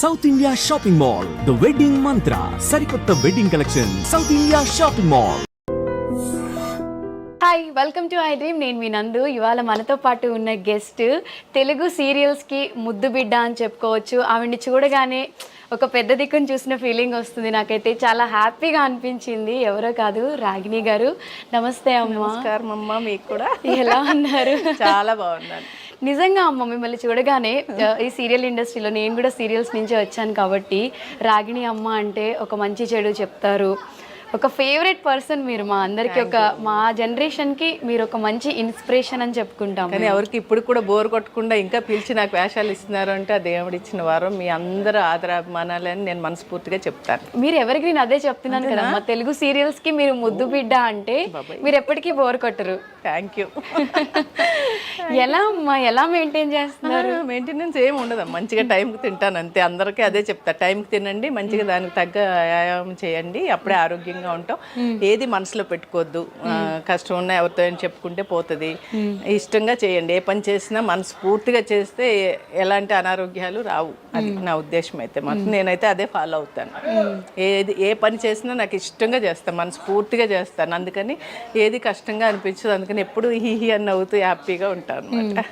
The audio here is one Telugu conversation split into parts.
South India shopping mall the wedding Mantra సరికొత్త wedding collection south India shopping mall hi welcome to I dream నేను మీ నందు. ఇవాళ మనతో పాటు ఉన్న గెస్ట్ తెలుగు సీరియల్స్కి ముద్దు బిడ్డ అని చెప్పుకోవచ్చు. ఆవిడ్ని చూడగానే ఒక పెద్ద దిక్కును చూసిన ఫీలింగ్ వస్తుంది. నాకైతే చాలా హ్యాపీగా అనిపించింది. ఎవరో కాదు రాగిణి గారు. నమస్తే అమ్మ. నమస్కారం అమ్మ మీకు కూడా. ఎలా ఉన్నారు? చాలా బాగున్నాను. నిజంగా అమ్మ మిమ్మల్ని చూడగానే ఈ సీరియల్ ఇండస్ట్రీలో నేను కూడా సీరియల్స్ నుంచి వచ్చాను కాబట్టి రాగిణి అమ్మ అంటే ఒక మంచి చెడు చెప్తారు. ఒక ఫేవరెట్ పర్సన్ మీరు మా అందరికి ఒక మా జనరేషన్కి మీరు ఒక మంచి ఇన్స్పిరేషన్ అని చెప్పుకుంటాం. కానీ ఎవరికి ఇప్పుడు కూడా బోర్ కొట్టకుండా ఇంకా పిలిచి నాకు వేషాలు ఇస్తున్నారు అంటే ఆ దేవుడు ఇచ్చిన వారం మీ అందరూ ఆదరాభిమానాలని నేను మనస్ఫూర్తిగా చెప్తాను. మీరు ఎవరికి నేను అదే చెప్తున్నాను కదా మా తెలుగు సీరియల్స్కి మీరు ముద్దు బిడ్డ అంటే మీరు ఎప్పటికీ బోర్ కొట్టరు. థ్యాంక్ యూ ఎలా అమ్మా? ఎలా మెయింటైన్ చేస్తున్నారు? మెయింటెనెన్స్ ఏమి ఉండదు మంచిగా టైంకి తింటాను అంతే. అందరికీ అదే చెప్తా. టైంకి తినండి మంచిగా దానికి తగ్గ వ్యాయామం చేయండి. అప్పుడే ఆరోగ్యంగా ఉంటాం. ఏది మనసులో పెట్టుకోవద్దు. కష్టం ఉన్నా ఎవరితో అయినా చెప్పుకుంటే పోతుంది. ఇష్టంగా చేయండి. ఏ పని చేసినా మనస్ఫూర్తిగా చేస్తే ఏ- ఎలాంటి అనారోగ్యాలు రావు. అది నా ఉద్దేశం అయితే మాత్రం. నేనైతే అదే ఫాలో అవుతాను. ఏది ఏ పని చేసినా నాకు ఇష్టంగా చేస్తాను. మనస్ఫూర్తిగా చేస్తాను. అందుకని ఏది కష్టంగా అనిపించదు. అందుకని ఎప్పుడు హీ హీ అని నవ్వుతూ హ్యాపీగా ఉంటాను అనమాట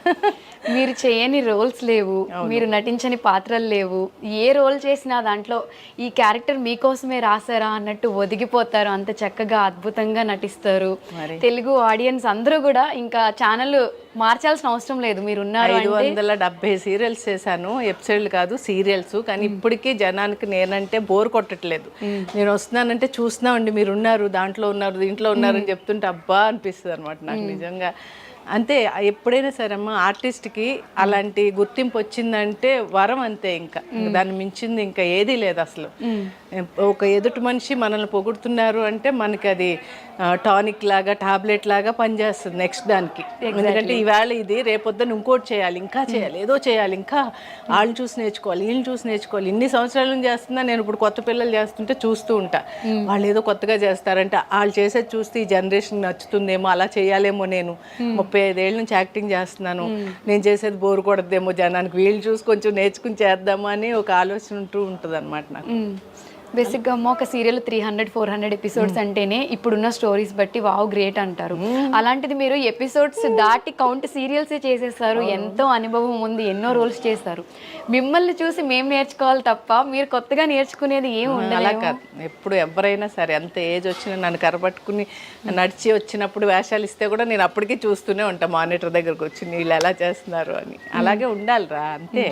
మీరు చేయని రోల్స్ లేవు మీరు నటించని పాత్రలు లేవు. ఏ రోల్ చేసినా దాంట్లో ఈ క్యారెక్టర్ మీకోసమే రాసారా అన్నట్టు ఒదిగిపోతారు. అంత చక్కగా అద్భుతంగా నటిస్తారు. తెలుగు ఆడియన్స్ అందరూ కూడా ఇంకా ఛానల్ మార్చాల్సిన అవసరం లేదు. మీరు ఉన్నారు ఐదు వందల డెబ్బై సీరియల్స్ చేశాను. ఎపిసోడ్లు కాదు సీరియల్స్. కానీ ఇప్పటికీ జనానికి నేనంటే బోర్ కొట్టట్లేదు. నేను వస్తున్నానంటే చూస్తున్నామండి. మీరు ఉన్నారు దాంట్లో ఉన్నారు దీంట్లో ఉన్నారు అని చెప్తుంటే అబ్బా అనిపిస్తుంది అనమాట నాకు నిజంగా. అంతే ఎప్పుడైనా సరే అమ్మ ఆర్టిస్ట్కి అలాంటి గుర్తింపు వచ్చిందంటే వరం అంతే ఇంకా. దాన్ని మించింది ఇంకా ఏదీ లేదు అసలు. ఒక ఎదుటి మనిషి మనల్ని పొగుడుతున్నారు అంటే మనకి అది టానిక్ లాగా టాబ్లెట్ లాగా పనిచేస్తుంది నెక్స్ట్ దానికి. ఎందుకంటే ఈవేళ ఇది రేపొద్దున ఇంకోటి చేయాలి ఇంకా చేయాలి ఏదో చేయాలి ఇంకా వాళ్ళని చూసి నేర్చుకోవాలి వీళ్ళని చూసి నేర్చుకోవాలి. ఇన్ని సంవత్సరాల నుంచి చేస్తున్నా నేను ఇప్పుడు కొత్త పిల్లలు చేస్తుంటే చూస్తూ ఉంటా. వాళ్ళు ఏదో కొత్తగా చేస్తారంటే వాళ్ళు చేసేది చూస్తే ఈ జనరేషన్ నచ్చుతుందేమో అలా చేయాలేమో నేను. ముప్పై ఐదేళ్ళ నుంచి యాక్టింగ్ చేస్తున్నాను. నేను చేసేది బోరు కొడద్దేమో జనానికి. వీళ్ళు చూసి కొంచెం నేర్చుకుని చేద్దామా అని ఒక ఆలోచన ఉంటూ ఉంటుంది అనమాట నాకు బేసిక్గా అమ్మ ఒక serial three hundred four hundred episodes అంటేనే ఇప్పుడున్న స్టోరీస్ బట్టి వావ్ గ్రేట్ అంటారు. అలాంటిది మీరు ఎపిసోడ్స్ దాటి కౌంట్ సీరియల్స్ చేసేస్తారు. ఎంతో అనుభవం ఉంది ఎన్నో రోల్స్ చేస్తారు. మిమ్మల్ని చూసి మేము నేర్చుకోవాలి తప్ప మీరు కొత్తగా నేర్చుకునేది ఏం ఉండదు కాదు. ఎప్పుడు ఎవరైనా సరే ఎంత ఏజ్ వచ్చినా నన్ను కరపట్టుకుని నడిచి వచ్చినప్పుడు వేషాలు ఇస్తే కూడా నేను అప్పటికీ చూస్తూనే ఉంటాను మానిటర్ దగ్గరకు వచ్చి వీళ్ళు ఎలా చేస్తున్నారు అని. అలాగే ఉండాలిరా అంతే.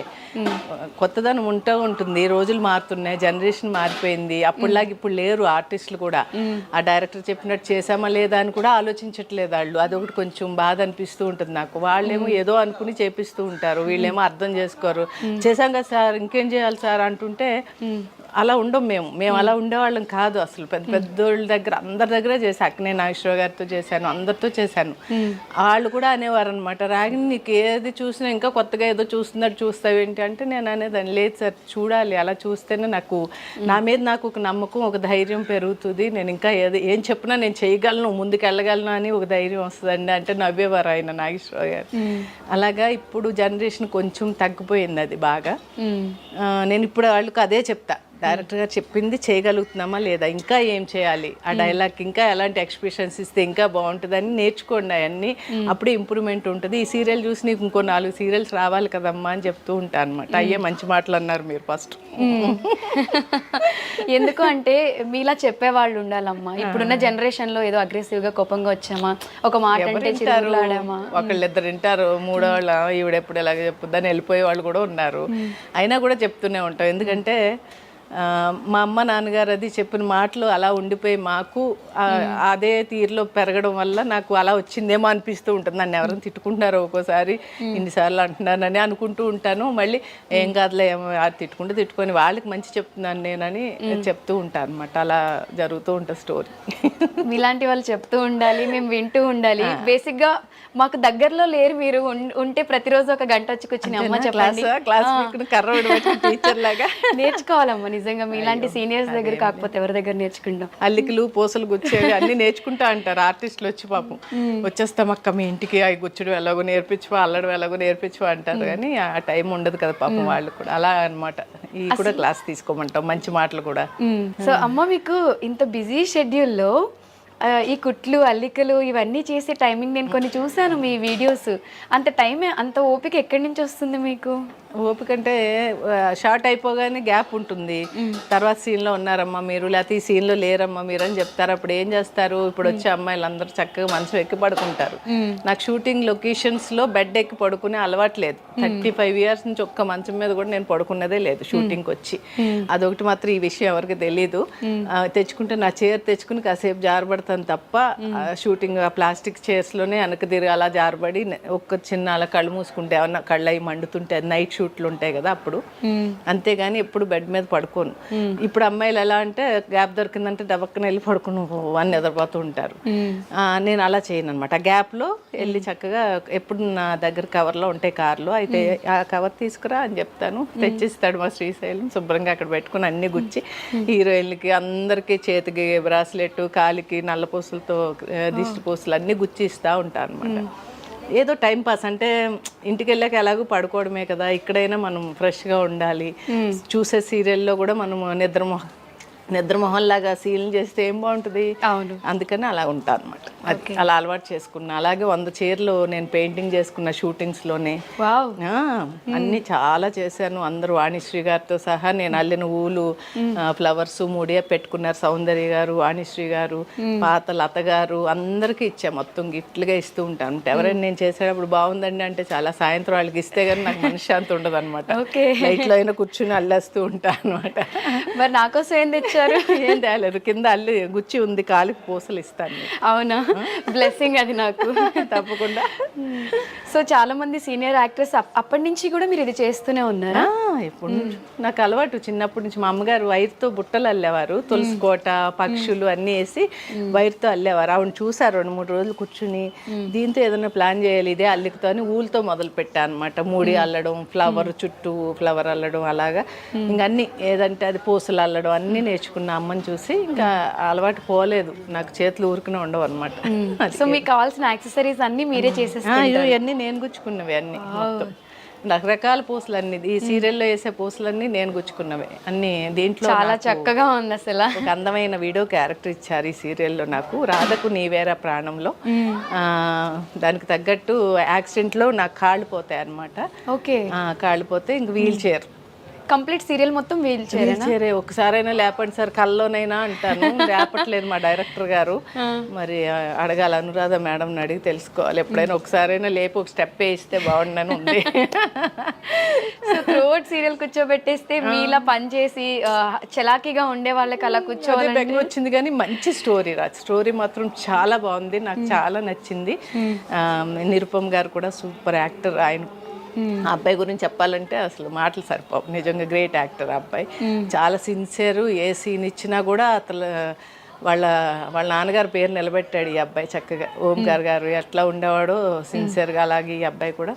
కొత్తదనం ఉంటూ ఉంటుంది. రోజులు మారుతున్నాయి జనరేషన్ మారిపోయింది అప్పుడులాగా ఇప్పుడు లేరు ఆర్టిస్టులు కూడా. ఆ డైరెక్టర్ చెప్పినట్టు చేసామా లేదా అని కూడా ఆలోచించట్లేదు వాళ్ళు. అదొకటి కొంచెం బాధ అనిపిస్తూ ఉంటుంది నాకు. వాళ్ళేమో ఏదో అనుకుని చేపిస్తూ ఉంటారు. వీళ్ళేమో అర్థం చేసుకోరు. చేసాం కదా సార్ ఇంకేం చేయాలి సార్ అంటుంటే అలా ఉండం మేము. మేము అలా ఉండేవాళ్ళం కాదు అసలు. పెద్ద పెద్దోళ్ళ దగ్గర అందరి దగ్గర చేశాను అక్కనే నాగేశ్వర గారితో చేశాను అందరితో చేశాను. వాళ్ళు కూడా అనేవారు అనమాట రాగిని నీకు ఏది చూసినా ఇంకా కొత్తగా ఏదో చూస్తున్నట్టు చూస్తావు ఏంటి అంటే నేను అనేదాన్ని. లేదు సార్ చూడాలి. అలా చూస్తేనే నాకు నా మీద నాకు ఒక నమ్మకం ఒక ధైర్యం పెరుగుతుంది. నేను ఇంకా ఏది ఏం చెప్పినా నేను చేయగలను ముందుకు వెళ్ళగలను అని ఒక ధైర్యం వస్తుందండి అంటే నవ్వేవారు ఆయన నాగేశ్వర గారు. అలాగా ఇప్పుడు జనరేషన్ కొంచెం తగ్గిపోయింది అది బాగా. నేను ఇప్పుడు వాళ్ళకి అదే చెప్తా. డైరెక్టర్ గారు చెప్పింది చేయగలుగుతున్నామా లేదా? ఇంకా ఏం చేయాలి? ఆ డైలాగ్ ఇంకా ఎలాంటి ఎక్స్ప్రెషన్స్ ఇస్తే ఇంకా బాగుంటుందని నేర్చుకోండి అవన్నీ. అప్పుడే ఇంప్రూవ్మెంట్ ఉంటుంది. ఈ సీరియల్ చూసి నీకు ఇంకో నాలుగు సీరియల్స్ రావాలి కదమ్మా అని చెప్తూ ఉంటాను అనమాట అయ్యే మంచి మాటలు అన్నారు మీరు ఫస్ట్. ఎందుకు అంటే మీలా చెప్పేవాళ్ళు ఉండాలమ్మా. ఇప్పుడున్న జనరేషన్లో ఏదో అగ్రెసివ్గా కోపంగా వచ్చామా? ఒక మాట అంటే చిరులాడామా ఒకళ్ళిద్దరు వింటారు. మూడో వాళ్ళ ఈవిడ ఎప్పుడు ఎలాగ చెప్పుద్దని వెళ్ళిపోయే వాళ్ళు కూడా ఉన్నారు. అయినా కూడా చెప్తూనే ఉంటాం. ఎందుకంటే మా అమ్మ నాన్నగారు అది చెప్పిన మాటలు అలా ఉండిపోయి మాకు అదే తీరులో పెరగడం వల్ల నాకు అలా వచ్చిందేమో అనిపిస్తూ ఉంటుంది. నన్ను ఎవరైనా తిట్టుకుంటున్నారో ఒక్కోసారి ఇన్నిసార్లు అంటున్నానని అనుకుంటూ ఉంటాను. మళ్ళీ ఏం కాదులే ఏమో తిట్టుకుంటూ తిట్టుకొని వాళ్ళకి మంచి చెప్తున్నాను నేనని చెప్తూ ఉంటాను అనమాట అలా జరుగుతూ ఉంటుంది స్టోరీ. మీలాంటి వాళ్ళు చెప్తూ ఉండాలి మేము వింటూ ఉండాలి. బేసిక్గా మాకు దగ్గరలో లేరు మీరు. ఉంటే ప్రతిరోజు ఒక గంట వచ్చి కూర్చుని అమ్మ చెప్పండి. క్లాస్? కర్ర టీచర్ లాగా? నేర్చుకోవాలమ్మా నిజంగా మీలాంటి సీనియర్స్ దగ్గర కాకపోతే ఎవరి దగ్గర నేర్చుకుంటాం అల్లికలు పూసలు గుచ్చేవి అన్ని నేర్చుకుంటా అంటారు. ఆర్టిస్టులు వచ్చి పాపం వచ్చేస్తాం అక్క మీ ఇంటికి అవి గుచ్చడం ఎలాగో నేర్పించు అల్లడం ఎలాగో నేర్పించు అంటారు. కానీ ఆ టైం ఉండదు కదా పాపం వాళ్ళు కూడా. అలా అన్నమాట. ఈ కూడా క్లాస్ తీసుకోమంటాం మంచి మాటలు కూడా. సో అమ్మ మీకు ఇంత బిజీ షెడ్యూల్లో ఈ కుట్లు అల్లికలు ఇవన్నీ చేసే టైమింగ్ నేను కొన్ని చూశాను మీ వీడియోస్ అంత టైం అంత ఓపిక ఎక్కడి నుంచి వస్తుంది మీకు? ఓపిక అంటే షార్ట్ అయిపోగానే గ్యాప్ ఉంటుంది. తర్వాత సీన్లో ఉన్నారమ్మా మీరు లేకపోతే ఈ సీన్లో లేరమ్మా మీరు అని చెప్తారు. అప్పుడు ఏం చేస్తారు? ఇప్పుడు వచ్చే అమ్మాయిలు అందరూ చక్కగా మంచం ఎక్కి పడుకుంటారు. నాకు షూటింగ్ లొకేషన్స్లో బెడ్ ఎక్కి పడుకునే అలవాటు లేదు. థర్టీ ఫైవ్ ఇయర్స్ నుంచి ఒక్క మంచం మీద కూడా నేను పడుకున్నదే లేదు షూటింగ్కి వచ్చి. అదొకటి మాత్రం ఈ విషయం ఎవరికి తెలియదు తెచ్చుకుంటే నా చైర్ తెచ్చుకుని కాసేపు జారబడతాను తప్ప షూటింగ్ ప్లాస్టిక్ చైర్స్లోనే వెనక తిరిగి అలా జారబడి ఒక్క చిన్న అలా కళ్ళు మూసుకుంటే ఏమన్నా కళ్ళు అవి మండుతుంటే నైట్ షూట్లు ఉంటాయి కదా అప్పుడు. అంతేగాని ఎప్పుడు బెడ్ మీద పడుకోను. ఇప్పుడు అమ్మాయిలు ఎలా అంటే గ్యాప్ దొరికిందంటే డబక్కన వెళ్ళి పడుకుని వన్ నిద్రపోతూ ఉంటారు. నేను అలా చేయను అనమాట ఆ గ్యాప్లో వెళ్ళి చక్కగా ఎప్పుడు నా దగ్గర కవర్లో ఉంటాయి కార్లో అయితే ఆ కవర్ తీసుకురా అని చెప్తాను. తెచ్చిస్తాడు మా శ్రీశైలం శుభ్రంగా అక్కడ పెట్టుకుని అన్ని గుచ్చి హీరోయిన్లకి అందరికీ చేతికి బ్రాస్లెట్ కాలికి నల్ల పూసలతో ఆ, దిష్టి పూసలు అన్నీ గుచ్చి ఇస్తూ ఉంటాను అనమాట ఏదో టైం పాస్ అంటే ఇంటికి వెళ్ళాక ఎలాగో పడుకోవడమే కదా ఇక్కడైనా మనం ఫ్రెష్గా ఉండాలి. చూసే సీరియల్లో కూడా మనం నిద్రమొహ నిద్రమొహంలాగా సీల్ చేస్తే ఏం బాగుంటుంది? అవును. అందుకని అలా ఉంటాను అనమాట అలా అలవాటు చేసుకున్నా. అలాగే వంద చీరలు నేను పెయింటింగ్ చేసుకున్న షూటింగ్స్లోనే. వావ్. ఆ, అన్ని చాలా చేశాను. అందరూ వాణిశ్రీ గారితో సహా నేను అల్లిన ఊలు ఫ్లవర్స్ మూడియా పెట్టుకున్నారు సౌందర్య గారు వాణిశ్రీ గారు పాత లత గారు అందరికీ ఇచ్చా మొత్తం గిఫ్ట్లుగా ఇస్తూ ఉంటాను. అంటే ఎవరైనా నేను చేసేటప్పుడు బాగుందండి అంటే చాలా సాయంత్రం వాళ్ళకి ఇస్తే కానీ నాకు మనశ్శాంతి ఉండదు అనమాట. లైట్లో అయినా కూర్చుని అల్లేస్తూ ఉంటాను అనమాట మరి నాకోసం ఏం తెచ్చారు ఏం తేలేదు. కింద అల్లి గుచ్చి ఉంది కాలికి పూసలు ఇస్తాను. అవునా? బ్లెస్సింగ్ అది నాకు. తప్పకుండా. సో చాలా మంది సీనియర్ యాక్టర్స్ అప్పటి నుంచి కూడా మీరు ఇది చేస్తూనే ఉన్నారా? ఎప్పుడు నుంచి. నాకు అలవాటు చిన్నప్పటి నుంచి. మా అమ్మగారు వైర్తో బుట్టలు అల్లేవారు. తులసి కోట పక్షులు అన్నీ వేసి వైర్తో అల్లేవారు. ఆవిడ చూసారు రెండు మూడు రోజులు కూర్చుని. దీంతో ఏదైనా ప్లాన్ చేయాలి ఇదే అల్లికతో అని ఊలతో మొదలు పెట్టా అనమాట మూడి అల్లడం ఫ్లవర్ చుట్టూ ఫ్లవర్ అల్లడం అలాగా. ఇంకా అన్ని ఏదంటే అది పూసలు అల్లడం అన్నీ నేర్చుకున్న అమ్మని చూసి ఇంకా అలవాటు పోలేదు. నాకు చేతులు ఊరుకునే ఉండవు అనమాట సో మీకు కావాల్సిన యాక్సెసరీస్ అన్ని మీరే చేసేస్తారు ఇవన్నీ నేను గుచ్చుకున్నవి అన్ని మొత్తం. రకరకాల పూసలు అన్ని ఈ సీరియల్లో వేసే పూసలన్నీ నేను గుచ్చుకున్నవే. అన్ని దీంట్లో చాలా చక్కగా ఉంది అసలు. ఒక అందమైన వీడియో క్యారెక్టర్ ఇచ్చారు ఈ సీరియల్లో నాకు. రాధకు నీవేరా ప్రాణంలో. ఆ, దానికి తగ్గట్టు యాక్సిడెంట్లో నాకు కాళ్ళు పోతాయి అనమాట ఓకే. కాళ్ళు పోతే ఇంక వీల్ చైర్. కంప్లీట్ సీరియల్ మొత్తం వీల్ చైర్ ఒకసారైనా లేపండి సార్ కల్లోనైనా అంటాను. లేపట్లేదు మా డైరెక్టర్ గారు. మరి అడగాలి అనురాధ మేడం అడిగి తెలుసుకోవాలి. ఎప్పుడైనా ఒకసారైనా లేపి ఒక స్టెప్ వేస్తే బాగుండని ఉంది. సో త్రోట్ సీరియల్ కూర్చోబెట్టేస్తే మీలా పని చేసి ఆ, చలాకీగా ఉండే వాళ్ళకి అలా కూర్చోవాలి వచ్చింది కానీ మంచి స్టోరీ రా. స్టోరీ మాత్రం చాలా బాగుంది నాకు చాలా నచ్చింది. నిరుపమ్ గారు కూడా సూపర్ యాక్టర్. ఆయన ఆ అబ్బాయి గురించి చెప్పాలంటే అసలు మాటలు సరిపోవు. నిజంగా గ్రేట్ యాక్టర్ ఆ అబ్బాయి. చాలా సిన్సియర్ ఏ సీన్ ఇచ్చినా కూడా అసలు వాళ్ళ వాళ్ళ నాన్నగారు పేరు నిలబెట్టాడు ఈ అబ్బాయి చక్కగా. ఓంకార్ గారు ఎట్లా ఉండేవాడో సిన్సియర్గా అలాగే ఈ అబ్బాయి కూడా.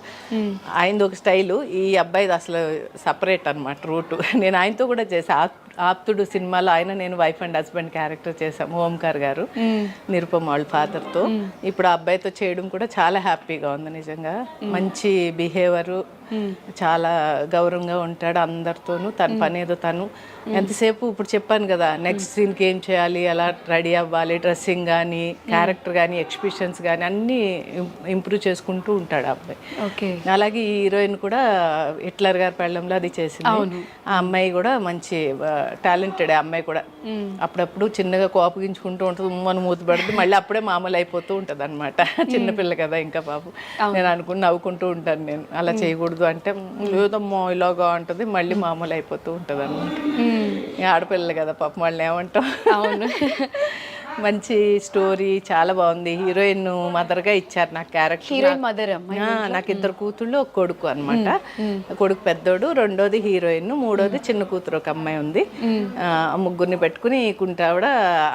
ఆయనది ఒక స్టైలు. ఈ అబ్బాయిది అసలు సపరేట్ అనమాట రూటు. నేను ఆయనతో కూడా చేసా. ఆప్- ఆప్తుడు సినిమాలో ఆయన నేను వైఫ్ అండ్ హస్బెండ్ క్యారెక్టర్ చేశాము ఓంకార్ గారు నిరుపమ వాళ్ళ ఫాదర్తో. ఇప్పుడు ఆ అబ్బాయితో చేయడం కూడా చాలా హ్యాపీగా ఉంది నిజంగా. మంచి బిహేవియర్. చాలా గౌరవంగా ఉంటాడు అందరితోనూ. తన పని ఏదో తను. ఎంతసేపు ఇప్పుడు చెప్పాను కదా నెక్స్ట్ సీన్కి ఏం చేయాలి ఎలా రెడీ అవ్వాలి డ్రెస్సింగ్ కానీ క్యారెక్టర్ కానీ ఎక్స్ప్రెషన్స్ కానీ అన్నీ ఇంప్రూవ్ చేసుకుంటూ ఉంటాడు ఆ అబ్బాయి. ఓకే. అలాగే ఈ హీరోయిన్ కూడా హిట్లర్ గారి పెళ్ళంలో అది చేసింది. ఆ అమ్మాయి కూడా మంచి టాలెంటెడ్ ఆ అమ్మాయి కూడా. అప్పుడప్పుడు చిన్నగా కోపగించుకుంటూ ఉంటుంది ఉమ్మని మూత పడుతుంది మళ్ళీ అప్పుడే మామూలు అయిపోతూ ఉంటుంది అనమాట చిన్నపిల్ల కదా ఇంకా బాబు నేను అనుకుని నవ్వుకుంటూ ఉంటాను నేను. అలా చేయకూడదు అంటే లేదమ్మో ఇలాగా ఉంటుంది మళ్ళీ మామూలు అయిపోతూ ఉంటుంది అనమాట ఆడపిల్లలు కదా పాపం వాళ్ళని ఏమంటాం? అవును. మంచి స్టోరీ చాలా బాగుంది. హీరోయిన్ మదర్గా ఇచ్చారు నాకు క్యారెక్టర్. హీరోయిన్ మదర్ నాకు ఇద్దరు కూతుళ్ళు ఒక కొడుకు అనమాట కొడుకు పెద్దోడు రెండోది హీరోయిన్ మూడోది చిన్న కూతురు ఒక అమ్మాయి ఉంది. ముగ్గురిని పెట్టుకుని కుంటావిడ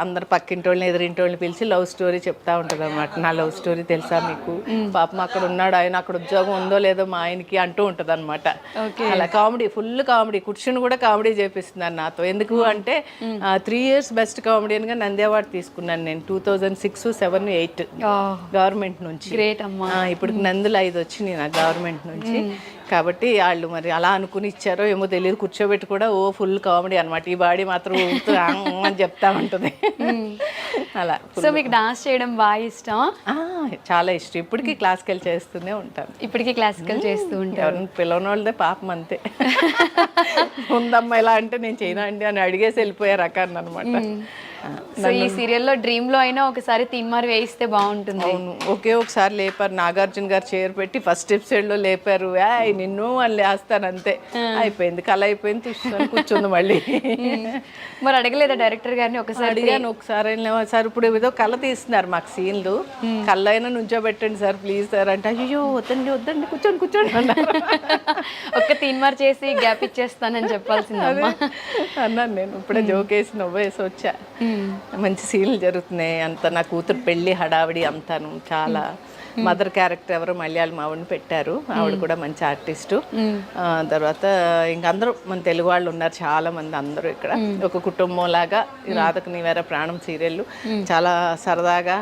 అందరు పక్కింటి వాళ్ళని ఎదురింటి వాళ్ళని పిలిచి లవ్ స్టోరీ చెప్తా ఉంటుంది అనమాట నా లవ్ స్టోరీ తెలుసా మీకు? పాపం అక్కడ ఉన్నాడు ఆయన అక్కడ ఉద్యోగం ఉందో లేదో మా ఆయనకి అంటూ ఉంటుంది అనమాట అలా కామెడీ ఫుల్ కామెడీ. కూర్చుని కూడా కామెడీ చేపిస్తున్నారు నాతో. ఎందుకు అంటే త్రీ ఇయర్స్ బెస్ట్ కామెడియన్గా నంది అవార్డు తీసుకున్నాను నేను two thousand six seven eight government నుంచి. గ్రేట్ అమ్మా. ఇప్పుడు నందులు ఐదు వచ్చినాయి నా గవర్నమెంట్ నుంచి. కాబట్టి వాళ్ళు మరి అలా అనుకుని ఇచ్చారో ఏమో తెలియదు. కూర్చోబెట్టి కూడా ఓ ఫుల్ కామెడీ అన్నమాట. ఈ బాడీ మాత్రం ఊపుతూ అని చెప్తా ఉంటుంది. అలా సో మీకు డాన్స్ చేయడం బాగా ఇష్టం? చాలా ఇష్టం. ఇప్పటికీ క్లాస్కి వెళ్ళి చేస్తూనే ఉంటాను. ఇప్పటికీ క్లాసికల్ చేస్తూ ఎవరిని పిలవని వాళ్ళదే పాపం అంతే. ఉందమ్మా ఇలా అంటే నేను చేయనా అండి అని అడిగేసి వెళ్ళిపోయే రకాన్ని అనమాట సో ఈ సీరియల్లో డ్రీమ్లో అయినా ఒకసారి తీన్మార్ వేయిస్తే బాగుంటుంది. అవును ఒకే ఒకసారి లేపారు. నాగార్జున గారు చైర్ పెట్టి ఫస్ట్ ఎపిసోడ్లో లేపారు. ఏయ్ నిన్ను అని లేస్తాను అంతే. అయిపోయింది. కళ అయిపోయింది. చూసుకొని కూర్చుంది మళ్ళీ. మరి అడగలేదా డైరెక్టర్ గారిని ఒకసారి? అడిగాను ఒకసారి. సార్ ఇప్పుడు ఏదో కళ తీస్తున్నారు మాకు సీన్లు. కళ్ళ అయినా నుంచోబెట్టండి సార్ ప్లీజ్ సార్ అంటే అయ్యో వద్దండి వద్దండి కూర్చోండి కూర్చోండి ఒక్క తీన్మార్ చేసి గ్యాప్ ఇచ్చేస్తానని చెప్పాల్సిందమ్మా అన్నాను నేను. ఇప్పుడే జోకేసి నవ్వేసి వచ్చా. మంచి సీన్లు జరుగుతున్నాయి. అంత నా కూతురు పెళ్ళి హడావిడి అంతాను. చాలా మదర్ క్యారెక్టర్ ఎవరు మలయాళం ఆవిడని పెట్టారు. ఆవిడ కూడా మంచి ఆర్టిస్టు. తర్వాత ఇంక అందరూ మన తెలుగు వాళ్ళు ఉన్నారు. చాలా మంది అందరూ ఇక్కడ. ఒక కుటుంబం లాగా ఈ రాధకు నీ వేరే ప్రాణం సీరియల్ చాలా సరదాగా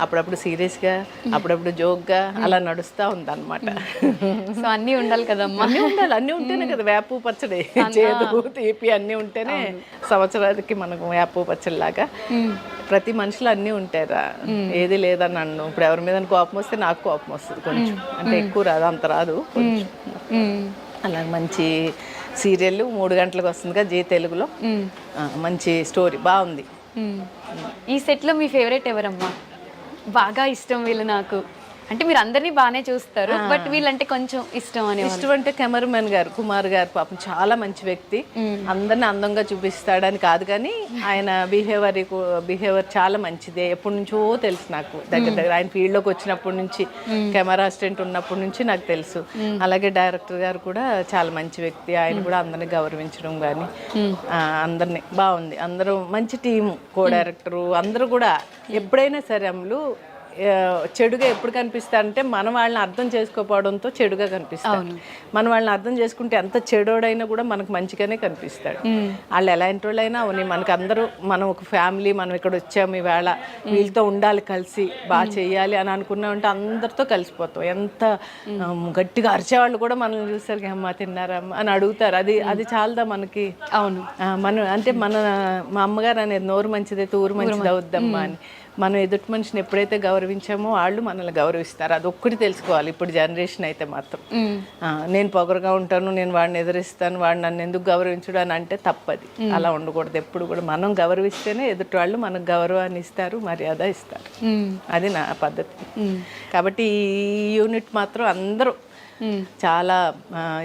అప్పుడప్పుడు సీరియస్గా అప్పుడప్పుడు జోక్గా అలా నడుస్తూ ఉంది సో అన్నీ ఉండాలి కదమ్మా. అన్నీ ఉండాలి అన్నీ ఉంటేనే కదా వేపు పచ్చడి. చేదు తీపి అన్నీ ఉంటేనే సంవత్సరానికి మనకు వేపు పచ్చడి లాగా ప్రతి మనిషిలో అన్నీ ఉంటాయిరా. ఏది లేదని నన్ను. ఇప్పుడు ఎవరి మీద కోపం వస్తే నాకు కోపం వస్తుంది కొంచెం. అంటే ఎక్కువ రాదు అంత రాదు. అలా మంచి సీరియల్ మూడు గంటలకు వస్తుందిగా జీ తెలుగులో. మంచి స్టోరీ బాగుంది. ఈ సెట్లో మీ ఫేవరెట్ ఎవరమ్మా? బాగా ఇష్టం వీళ్ళు నాకు. అంటే మీరు అందరినీ బాగానే చూస్తారు బట్ వీళ్ళంటే కొంచెం ఇష్టం అనే ఇష్టం అంటే కెమెరామెన్ గారు కుమార్ గారు పాపం చాలా మంచి వ్యక్తి. అందరిని అందంగా చూపిస్తాడని కాదు కానీ ఆయన బిహేవియర్ బిహేవియర్ చాలా మంచిదే. ఎప్పటి నుంచో తెలుసు నాకు. దగ్గర దగ్గర ఆయన ఫీల్డ్లోకి వచ్చినప్పటి నుంచి కెమెరా అసిస్టెంట్ ఉన్నప్పటి నుంచి నాకు తెలుసు. అలాగే డైరెక్టర్ గారు కూడా చాలా మంచి వ్యక్తి. ఆయన కూడా అందరిని గౌరవించడం కానీ అందరిని బాగుంది. అందరూ మంచి టీము కో డైరెక్టరు అందరూ కూడా ఎప్పుడైనా సరే అమ్ములు చెడుగా ఎప్పుడు కనిపిస్తారంటే మన వాళ్ళని అర్థం చేసుకోకపోవడంతో చెడుగా కనిపిస్తాడు మన వాళ్ళని అర్థం చేసుకుంటే ఎంత చెడోడైనా కూడా మనకు మంచిగానే కనిపిస్తాడు. వాళ్ళు ఎలాంటి వాళ్ళైనా అవని మనకు అందరూ మనం ఒక ఫ్యామిలీ మనం ఇక్కడ వచ్చాము ఈవేళ వీళ్ళతో ఉండాలి కలిసి బాగా చేయాలి అని అనుకున్నామంటే అందరితో కలిసిపోతాం. ఎంత గట్టిగా అరిచేవాళ్ళు కూడా మనల్ని చూస్తారు అమ్మ తిన్నారమ్మా అని అడుగుతారు. అది అది చాలదా మనకి? అవును. మనం అంటే మన మా అమ్మగారు అనేది నోరు మంచిదైతే ఊరు మంచిది అవుద్దమ్మా అని. మనం ఎదుటి మనిషిని ఎప్పుడైతే గౌరవించామో వాళ్ళు మనల్ని గౌరవిస్తారు. అది ఒక్కటి తెలుసుకోవాలి. ఇప్పుడు జనరేషన్ అయితే మాత్రం. నేను పొగరుగా ఉంటాను నేను వాడిని ఎదిరిస్తాను వాడు నన్ను ఎందుకు గౌరవించడు అని అంటే తప్పది. అలా ఉండకూడదు. ఎప్పుడు కూడా మనం గౌరవిస్తేనే ఎదుటి వాళ్ళు మనకు గౌరవాన్ని ఇస్తారు మర్యాద ఇస్తారు. అది నా పద్ధతి. కాబట్టి ఈ యూనిట్ మాత్రం అందరూ చాలా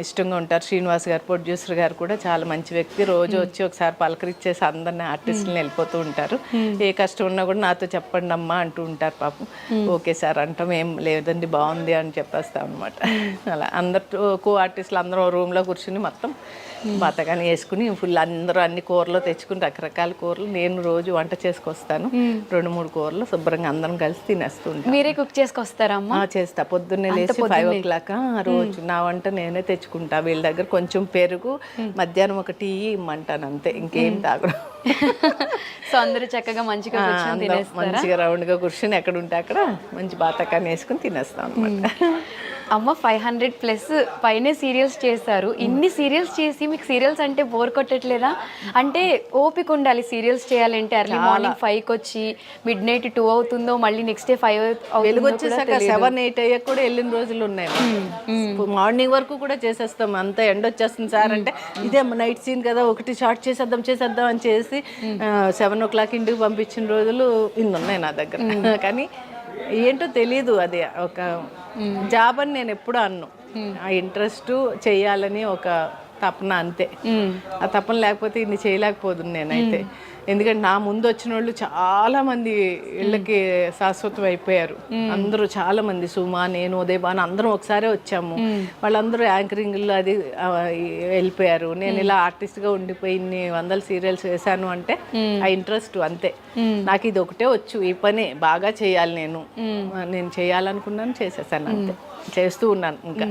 ఇష్టంగా ఉంటారు. శ్రీనివాస్ గారు ప్రొడ్యూసర్ గారు కూడా చాలా మంచి వ్యక్తి. రోజు వచ్చి ఒకసారి పలకరించేసి అందరిని ఆర్టిస్టులను వెళ్ళిపోతూ ఉంటారు. ఏ కష్టం ఉన్నా కూడా నాతో చెప్పండి అమ్మా అంటూ ఉంటారు పాపం. ఓకే సార్ అంటాం ఏం లేదండి బాగుంది అని చెప్పేస్తాం అనమాట అలా అందరు కో ఆర్టిస్టులు అందరూ రూమ్లో కూర్చుని మొత్తం బతకాని వేసుకుని ఫుల్ అందరూ అన్ని కూరలు తెచ్చుకుని రకరకాల కూరలు నేను రోజు వంట చేసుకొస్తాను. రెండు మూడు కూరలు శుభ్రంగా అందరం కలిసి తినేస్తూ ఉంటాం. మీరే కుక్ చేసుకొస్తారా అమ్మా? ఆ, చేస్తా. పొద్దున్నే లేచి ఫైవ్ ఓ క్లాక్ రోజు నా వంట నేనే తెచ్చుకుంటా. వీళ్ళ దగ్గర కొంచెం పెరుగు మధ్యాహ్నం ఒక టీ ఇమ్మంటాను అంతే. ఇంకేం తాగడం సో అందరూ చక్కగా మంచిగా మంచిగా రౌండ్గా కూర్చొని ఎక్కడ ఉంటే అక్కడ మంచి బాతకాన్ని వేసుకుని తినేస్తాం అనమాట అమ్మ ఫైవ్ హండ్రెడ్ ప్లస్ పైనే సీరియల్స్ చేశారు. ఇన్ని సీరియల్స్ చేసి మీకు సీరియల్స్ అంటే బోర్ కొట్టట్లేదా? అంటే ఓపిక ఉండాలి సీరియల్స్ చేయాలంటే. ఎర్లీ మార్నింగ్ ఫైవ్కి వచ్చి మిడ్ నైట్ టూ అవుతుందో మళ్ళీ నెక్స్ట్ డే ఫైవ్ వెలుగు వచ్చేసాక సెవెన్ ఎయిట్ అయ్యాక కూడా వెళ్ళిన రోజులు ఉన్నాయి. మార్నింగ్ వరకు కూడా చేసేస్తాం. అంత ఎండ వచ్చేస్తుంది సార్ అంటే ఇదే నైట్ సీన్ కదా ఒకటి షార్ట్ చేసేద్దాం చేసేద్దాం అని చేసి సెవెన్ ఓ క్లాక్ ఇంటికి పంపించిన రోజులు ఇన్ని ఉన్నాయి నా దగ్గర. కానీ ఏంటో తెలియదు అది ఒక జాబ్ అని నేను ఎప్పుడు అన్ను. ఆ ఇంట్రెస్ట్ చేయాలని ఒక తపన అంతే. ఆ తపన లేకపోతే ఇన్ని చేయలేకపోదు నేనైతే. ఎందుకంటే నా ముందు వచ్చిన వాళ్ళు చాలా మంది ఇళ్ళకి శాశ్వతం అయిపోయారు. అందరూ చాలా మంది సుమా నేను ఉదయబాన్ అందరం ఒకసారి వచ్చాము. వాళ్ళందరూ యాంకరింగ్ అది వెళ్ళిపోయారు. నేను ఇలా ఆర్టిస్ట్గా ఉండిపోయి ఇన్ని వందల సీరియల్స్ వేసాను అంటే ఆ ఇంట్రెస్ట్ అంతే. నాకు ఇది ఒకటే వచ్చు. ఈ పని బాగా చేయాలి నేను. నేను చేయాలనుకున్నాను చేసేసాను అంతే. చేస్తూ ఉన్నాను ఇంకా.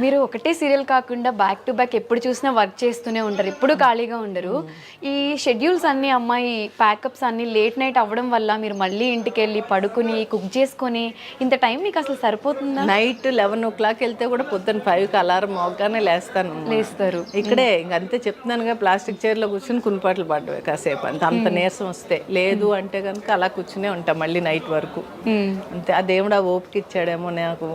మీరు ఒకటే సీరియల్ కాకుండా బ్యాక్ టు బ్యాక్ ఎప్పుడు చూసినా వర్క్ చేస్తూనే ఉంటారు. ఎప్పుడు ఖాళీగా ఉండరు. ఈ షెడ్యూల్స్ అన్ని అమ్మాయి ప్యాకప్స్ అన్ని లేట్ నైట్ అవ్వడం వల్ల మీరు మళ్ళీ ఇంటికి వెళ్ళి పడుకుని కుక్ చేసుకొని ఇంత టైం మీకు అసలు సరిపోతుందా? నైట్ లెవెన్ ఓ క్లాక్ వెళ్తే కూడా పొద్దున్న ఫైవ్కి అలారం మోగ్గానే లేస్తాను. లేస్తారు. ఇక్కడే ఇంక అంతే చెప్తున్నానుగా ప్లాస్టిక్ చైర్లో కూర్చుని కునిపాట్లు పడ్డవి కాసేపు. అంత అంత నీరసం వస్తే. లేదు అంటే కనుక అలా కూర్చునే ఉంటాం మళ్ళీ నైట్ వరకు. అంతే. ఆ దేవుడు ఆ ఓపిక ఇచ్చాడేమో నాకు.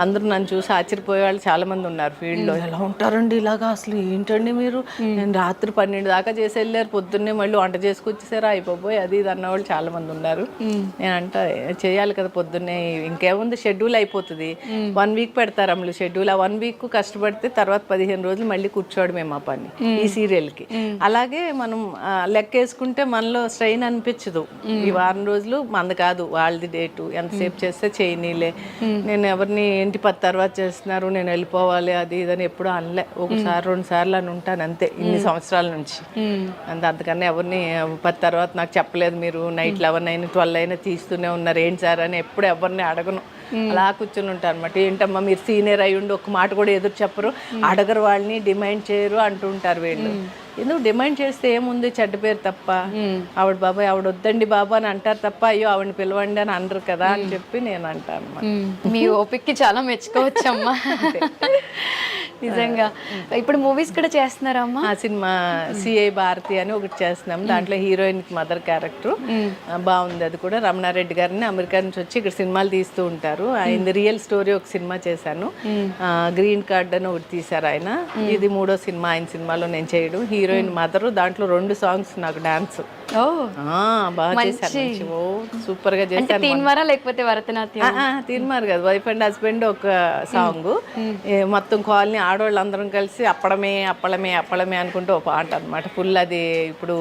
అందరూ నన్ను చూసి ఆశ్చర్యపోయే వాళ్ళు చాలా మంది ఉన్నారు ఫీల్డ్లో. ఎలా ఉంటారండి ఇలాగా? అసలు ఏంటండి మీరు? నేను రాత్రి పన్నెండు దాకా చేసి వెళ్ళారు పొద్దున్నే మళ్ళీ వంట చేసుకొచ్చేసారా అయిపోయి అది ఇది అన్నవాళ్ళు చాలా మంది ఉన్నారు. నేను అంట చేయాలి కదా పొద్దున్నే ఇంకేముంది షెడ్యూల్ అయిపోతుంది. వన్ వీక్ పెడతారు అమ్ములు షెడ్యూల్ ఆ వన్ వీక్ కష్టపడితే తర్వాత పదిహేను రోజులు మళ్ళీ కూర్చోవడమే మా పని ఈ సీరియల్కి అలాగే మనం ఆ, లెక్క వేసుకుంటే మనలో స్ట్రెయిన్ అనిపించదు. ఈ వారం రోజులు మంది కాదు వాళ్ళది డేటు ఎంతసేపు చేస్తే చేయనీలే. నేను ఎవరిని ఏంటి పది తర్వాత చేస్తున్నారు నేను వెళ్ళిపోవాలి అది ఇదని ఎప్పుడు అనలే. ఒకసారి రెండు సార్లు అని ఉంటాను అంతే ఇన్ని సంవత్సరాల నుంచి. అంత అంతకన్నా ఎవరిని పది తర్వాత నాకు చెప్పలేదు మీరు నైట్ లెవెన్ అయినా ట్వెల్వ్ అయినా తీస్తూనే ఉన్నారు. ఏంటి సార్ అని ఎప్పుడు ఎవరిని అడగను. అలా కూర్చొని ఉంటాను అనమాట ఏంటమ్మా మీరు సీనియర్ అయి ఉండి ఒక మాట కూడా ఎదురు చెప్పరు. అడగరు వాళ్ళని డిమాండ్ చేయరు అంటుంటారు వీళ్ళు. ఎందుకు డిమాండ్ చేస్తే ఏముంది చెడ్డ పేరు తప్ప? ఆవిడ బాబాయ్ ఆవిడ వద్దండి బాబా అని అంటారు తప్ప అయ్యో ఆవిడని పిలవండి అని అనరు కదా అని చెప్పి నేను అంటాను. మీ ఓపిక్కి చాలా మెచ్చుకోవచ్చమ్మా. నిజంగా. ఇప్పుడు మూవీస్ కూడా చేస్తున్నారా అమ్మా ఆ సినిమా సిఐ భారతి అని ఒకటి చేస్తున్నాం. దాంట్లో హీరోయిన్ మదర్ క్యారెక్టర్ బాగుంది అది కూడా. రమణారెడ్డి గారిని అమెరికా నుంచి వచ్చి ఇక్కడ సినిమాలు తీస్తూ ఉంటారు. ఆయన రియల్ స్టోరీ ఒక సినిమా చేశాను. గ్రీన్ కార్డ్ అని ఒకటి తీశారు ఆయన. ఇది మూడో సినిమా ఆయన సినిమాలో నేను చేయడం. హీరోయిన్ మదర్ దాంట్లో రెండు సాంగ్స్ నాకు డాన్స్ బాగా చేశాను సూపర్గా చేశాను తీన్మారా లేకపోతే భరతనాట్యం? తీర్మారు కదా. వైఫ్ అండ్ హస్బెండ్ ఒక సాంగ్ మొత్తం కాలనీ ఆడవాళ్ళందరం కలిసి అప్పడమే అప్పడమే అప్పడమే అనుకుంటూ ఒక పాట అనమాట ఫుల్ అది ఇప్పుడు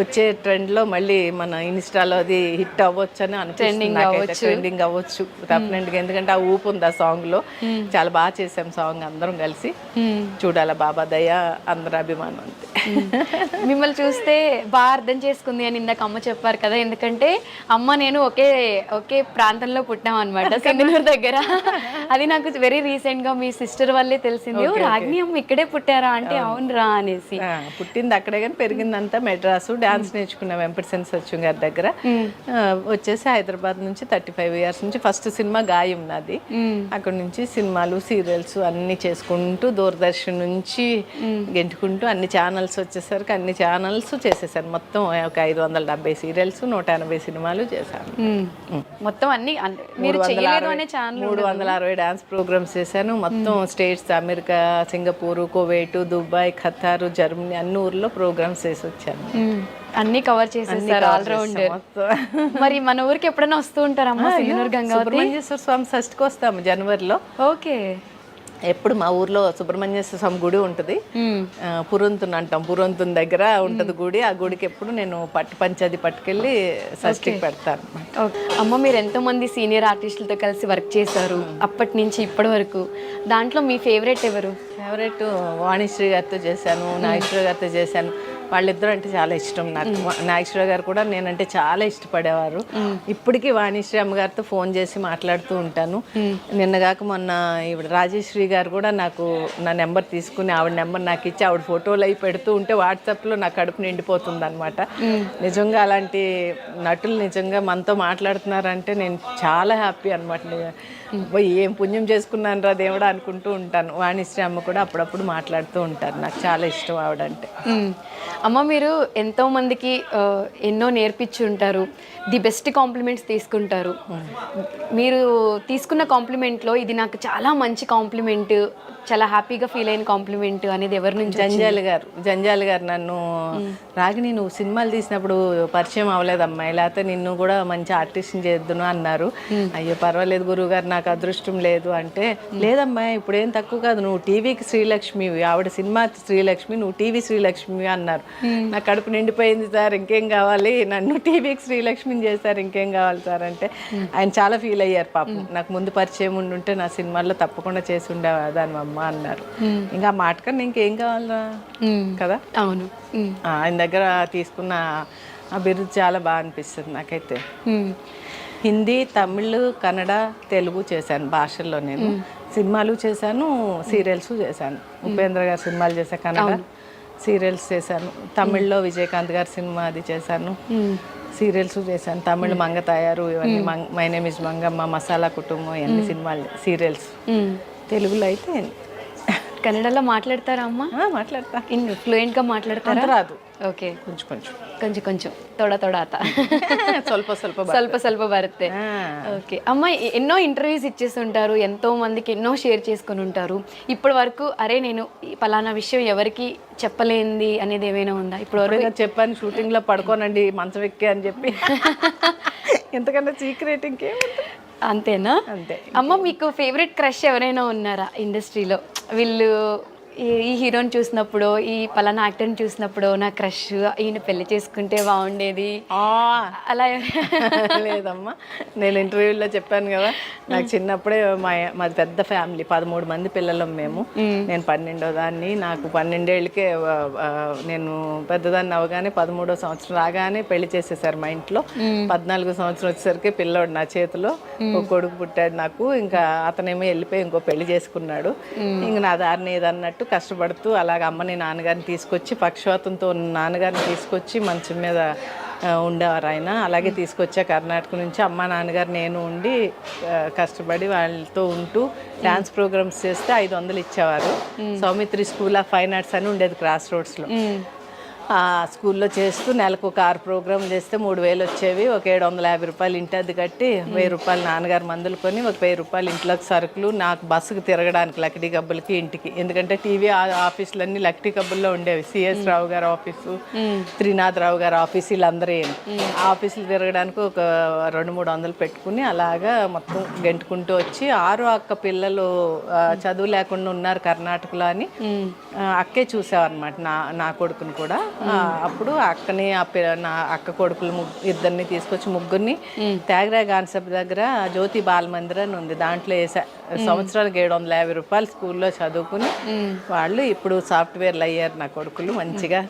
వచ్చే ట్రెండ్లో మళ్ళీ మన ఇన్స్టాలో అది హిట్ అవ్వచ్చు అని అనుకుంటుంది ట్రెండింగ్ అవ్వచ్చు. డెఫినెట్గా ఎందుకంటే ఆ ఊపు ఉంది ఆ సాంగ్లో. చాలా బాగా చేసాం సాంగ్ అందరం కలిసి. చూడాల బాబా దయ అందరి అభిమానం అంతే. మిమ్మల్ని చూస్తే బాగా అర్థం చేసుకుంది అని ఇందాక అమ్మ చెప్పారు కదా. ఎందుకంటే అమ్మ నేను ఒకే ఒకే ప్రాంతంలో పుట్టాం అనమాట సింగనూరు దగ్గర. అది నాకు వెరీ రీసెంట్గా మీ సిస్టర్ వల్లే తెలిసింది. ఓ రాగిణి అమ్మ ఇక్కడే పుట్టారా? అంటే అవునురా అనేసి. పుట్టింది అక్కడే కానీ పెరిగిందంతా మెడ్రాసు. డాన్స్ నేర్చుకున్న వెంపటిసెన్ సత్యం గారి దగ్గర. వచ్చేసి హైదరాబాద్ నుంచి థర్టీ ఫైవ్ ఇయర్స్ నుంచి ఫస్ట్ సినిమా గాయం నాది. అక్కడ నుంచి సినిమాలు సీరియల్స్ అన్ని చేసుకుంటూ దూరదర్శన్ నుంచి గెంటుకుంటూ అన్ని ఛానల్స్ వచ్చేసరికి అన్ని ఛానల్స్ చేసేసాను. మొత్తం ఒక ఐదు వందల డెబ్బై సీరియల్స్ నూట ఎనభై సినిమాలు చేశాను. మొత్తం అన్ని మూడు వందల అరవై డాన్స్ ప్రోగ్రామ్స్ చేశాను. మొత్తం states America Singapore Kuwait Dubai Qatar Germany అన్ని ఊర్లో ప్రోగ్రామ్స్ చేసి వచ్చాను అన్ని కవర్ చేసేసారు ఆల్ రౌండర్ మొత్తం. మరి మన ఊరికి ఎప్పుడైనా వస్తూ ఉంటారమ్మా సుబ్రహ్మణ్యేశ్వర స్వామి షష్ఠికి వస్తాము జనవరిలో. ఓకే. ఎప్పుడు మా ఊర్లో సుబ్రహ్మణ్యేశ్వర స్వామి గుడి ఉంటుంది. పురంతున్ అంటాం. పురంతున్ దగ్గర ఉంటుంది గుడి. ఆ గుడికి ఎప్పుడు నేను పట్టు పంచది పట్టుకెళ్ళి షష్ఠికి పెడతాను. అమ్మ మీరు ఎంతో మంది సీనియర్ ఆర్టిస్టులతో కలిసి వర్క్ చేశారు అప్పటి నుంచి ఇప్పటి వరకు. దాంట్లో మీ ఫేవరెట్ ఎవరు? ఫేవరెట్ వాణిశ్రీ గారితో చేశాను నాగేశ్వర గారితో చేశాను. వాళ్ళిద్దరు అంటే చాలా ఇష్టం నాకు. నాగేశ్వర గారు కూడా నేనంటే చాలా ఇష్టపడేవారు. ఇప్పటికీ వాణిశ్రీ అమ్మగారితో ఫోన్ చేసి మాట్లాడుతూ ఉంటాను. నిన్నగాక మొన్న ఈవిడ రాజేశ్వరి గారు కూడా నాకు నా నెంబర్ తీసుకుని ఆవిడ నెంబర్ నాకు ఇచ్చి ఆవిడ ఫోటోలు అవి పెడుతూ ఉంటే వాట్సాప్లో నా కడుపు నిండిపోతుంది అనమాట నిజంగా అలాంటి నటులు నిజంగా మనతో మాట్లాడుతున్నారంటే నేను చాలా హ్యాపీ అనమాట ఏం పుణ్యం చేసుకున్నాను రా దేవుడా అనుకుంటూ ఉంటాను. వాణిశ్రీ అమ్మ కూడా అప్పుడప్పుడు మాట్లాడుతూ ఉంటారు. నాకు చాలా ఇష్టం ఆవిడంటే. అమ్మ మీరు ఎంతో మందికి ఎన్నో నేర్పించి ఉంటారు ది బెస్ట్ కాంప్లిమెంట్స్ తీసుకుంటారు. మీరు తీసుకున్న కాంప్లిమెంట్లో ఇది నాకు చాలా మంచి కాంప్లిమెంట్ చాలా హ్యాపీగా ఫీల్ అయిన కాంప్లిమెంట్ అనేది ఎవరి నుంచి జంజాల్ గారు జంజాల్ గారు నన్ను రాగిని నువ్వు సినిమాలు తీసినప్పుడు పరిచయం అవ్వలేదు అమ్మాయి లేకపోతే నిన్ను కూడా మంచి ఆర్టిస్ట్ చేద్దును అన్నారు. అయ్యో పర్వాలేదు గురువు గారు నాకు అదృష్టం లేదు అంటే లేదమ్మా ఇప్పుడేం తక్కువ కాదు నువ్వు టీవీకి శ్రీలక్ష్మి ఆవిడ సినిమా శ్రీలక్ష్మి నువ్వు టీవీ శ్రీలక్ష్మి అన్నారు. నా కడుపు నిండిపోయింది సార్ ఇంకేం కావాలి నన్ను టీవీకి శ్రీలక్ష్మిని చేశారు ఇంకేం కావాలి సార్ అంటే ఆయన చాలా ఫీల్ అయ్యారు పాపం. నాకు ముందు పరిచయం ఉండుంటే నా సినిమాల్లో తప్పకుండా చేసి ఉండేదాని అమ్మ అన్నారు. ఇంకా మాట కన్నా ఇంకేం కావాలరా? కదా? అవును. ఆయన దగ్గర తీసుకున్న బిరుదు చాలా బాగా అనిపిస్తుంది నాకైతే. హిందీ తమిళ్ కన్నడ తెలుగు చేశాను భాషల్లో నేను. సినిమాలు చేశాను సీరియల్స్ చేశాను. ఉపేంద్ర గారి సినిమాలు చేశాను కన్నడ. సీరియల్స్ చేశాను. తమిళ్ళో విజయకాంత్ గారి సినిమా అది చేశాను. సీరియల్స్ చేశాను. తమిళ్ మంగ తయారు ఇవన్నీ Manga my name is Mangamma Masala Kutumbam ఇవన్నీ సినిమాలు సీరియల్స్. తెలుగులో అయితే కన్నడలో మాట్లాడతారా అమ్మా? మాట్లాడతా. ఇన్ ఫ్లూయెంట్గా మాట్లాడతారా? రాదు. ఓకే కొంచెం కొంచెం కొంచెం కొంచెం తోడ తోడ ఆత ಸ್ವಲ್ಪ ಸ್ವಲ್ಪ ಬರ್ತದೆ. ಸ್ವಲ್ಪ ಸ್ವಲ್ಪ ಬರುತ್ತೆ ఆ. ఓకే అమ్మ ఎ- ఎన్నో ఇంటర్వ్యూస్ ఇచ్చేస్తుంటారు ఎంతో మందికి ఎన్నో షేర్ చేసుకొని ఉంటారు ఇప్పటి వరకు అరే నేను ఈ పలానా విషయం ఎవరికి చెప్పలేంది అనేది ఏమైనా ఉందా ఇప్పటి వరకు ఇప్పుడే చెప్పాను షూటింగ్ లో పడుకోనండి మంచం ఎక్కి అని చెప్పి ఎంతకన్నా సీక్రెట్ ఇంకేముంది అంతేనా అంతే అమ్మ మీకు ఫేవరెట్ క్రష్ ఎవరైనా ఉన్నారా ఇండస్ట్రీలో వీళ్ళు ఈ- హీరోని చూసినప్పుడు ఈ పలానా యాక్టర్ని చూసినప్పుడు నా క్రష్ ఈయన పెళ్ళి చేసుకుంటే బాగుండేది. ఆ, అలా లేదమ్మా. నేను ఇంటర్వ్యూలో చెప్పాను కదా నాకు చిన్నప్పుడే మా మాది పెద్ద ఫ్యామిలీ పదమూడు మంది పిల్లలం మేము. నేను పన్నెండో దాన్ని నాకు పన్నెండేళ్ళకే నేను పెద్దదాన్ని అవగానే పదమూడో సంవత్సరం రాగానే పెళ్ళి చేసేసారు మా ఇంట్లో. పద్నాలుగో సంవత్సరం వచ్చేసరికి పిల్లోడు నా చేతిలో. ఒక కొడుకు పుట్టాడు నాకు. ఇంకా అతనేమో వెళ్ళిపోయి ఇంకో పెళ్ళి చేసుకున్నాడు. ఇంక నా దారిని ఏదన్నట్టు కష్టపడుతూ అలాగ అమ్మని నాన్నగారిని తీసుకొచ్చి పక్షవాతంతో ఉన్న నాన్నగారిని తీసుకొచ్చి మంచం మీద ఉండేవారు ఆయన. అలాగే తీసుకొచ్చా కర్ణాటక నుంచి. అమ్మ నాన్నగారు నేను ఉండి కష్టపడి వాళ్ళతో ఉంటూ డాన్స్ ప్రోగ్రామ్స్ చేస్తే ఐదు వందలు ఇచ్చేవారు. Soumitri school of fine arts అని ఉండేది క్రాస్ రోడ్స్లో. స్కూల్లో చేస్తూ నెలకు ఒక ఆరు ప్రోగ్రామ్ చేస్తే మూడు వేలు వచ్చేవి. ఒక ఏడు వందల యాభై రూపాయలు ఇంటి అద్దె కట్టి వెయ్యి రూపాయలు నాన్నగారు మందులు కొని ఒక వెయ్యి రూపాయలు ఇంట్లోకి సరుకులు నాకు బస్సుకు తిరగడానికి లక్డీ గబ్బులకి ఇంటికి. ఎందుకంటే టీవీ ఆఫీసులన్నీ లక్డీ గబ్బుల్లో ఉండేవి. సిఎస్ రావు గారి ఆఫీసు త్రినాథ్ రావు గారి ఆఫీస్ వీళ్ళందరూ ఆఫీసులు తిరగడానికి ఒక రెండు మూడు వందలు పెట్టుకుని అలాగా మొత్తం గెంటుకుంటూ వచ్చి ఆరు అక్క పిల్లలు చదువు లేకుండా ఉన్నారు కర్ణాటకలో అని అక్కే చూసావన్నమాట నా నా కొడుకుని కూడా. అప్పుడు అక్కని ఆ పి- నా అక్క కొడుకులు ఇద్దరిని తీసుకొచ్చి ముగ్గురిని త్యాగరాయ కాన్సెప్ట్ దగ్గర జ్యోతి బాల మందిర్ అని ఉంది. దాంట్లో వేసా. సంవత్సరానికి ఏడు వందల యాభై రూపాయలు స్కూల్లో చదువుకుని వాళ్ళు ఇప్పుడు సాఫ్ట్వేర్లు అయ్యారు నా కొడుకులు మంచిగా.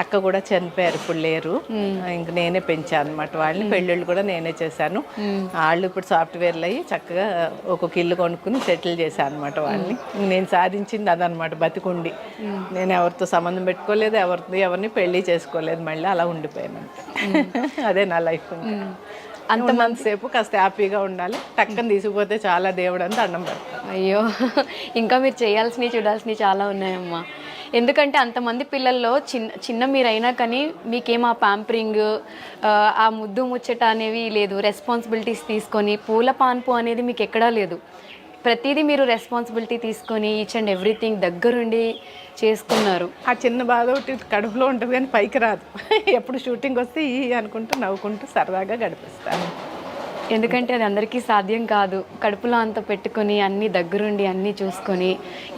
అక్క కూడా చనిపోయారు ఇప్పుడు లేరు. ఇంక నేనే పెంచాను అనమాట వాళ్ళని పెళ్ళిళ్ళు కూడా నేనే చేశాను. వాళ్ళు ఇప్పుడు సాఫ్ట్వేర్లు అయ్యి చక్కగా ఒక్కొక్క ఇల్లు కొనుక్కుని సెటిల్ చేశాను అనమాట వాళ్ళని. నేను సాధించింది అదనమాట బతికుండి. నేను ఎవరితో సంబంధం పెట్టుకోలేదు ఎవరితో ఎవరిని పెళ్ళి చేసుకోలేదు మళ్ళీ అలా ఉండిపోయాను అంతే. అదే నా లైఫ్ అంతమంతసేపు కాస్త హ్యాపీగా ఉండాలి. టక్కన తీసుకుపోతే చాలా దేవుడు అని దండం పెడతాను అయ్యో. ఇంకా మీరు చేయాల్సినవి చూడాల్సినవి చాలా ఉన్నాయమ్మా. ఎందుకంటే అంతమంది పిల్లల్లో చిన్న చిన్న మీరైనా కానీ మీకేం ఆ ప్యాంపరింగ్ ఆ ముద్దు ముచ్చట అనేవి లేదు. రెస్పాన్సిబిలిటీస్ తీసుకొని పూల పాన్పు అనేది మీకు ఎక్కడా లేదు. ప్రతిదీ మీరు రెస్పాన్సిబిలిటీ తీసుకొని ఈచ్ అండ్ ఎవ్రీథింగ్ దగ్గరుండి చేసుకున్నారు. ఆ చిన్న బాధ ఒకటి కడుపులో ఉంటుంది కానీ పైకి రాదు. ఎప్పుడు షూటింగ్ వస్తే ఈ అనుకుంటూ నవ్వుకుంటూ సరదాగా గడిపిస్తాను. ఎందుకంటే అది అందరికీ సాధ్యం కాదు. కడుపులో అంత పెట్టుకొని అన్ని దగ్గరుండి అన్ని చూసుకొని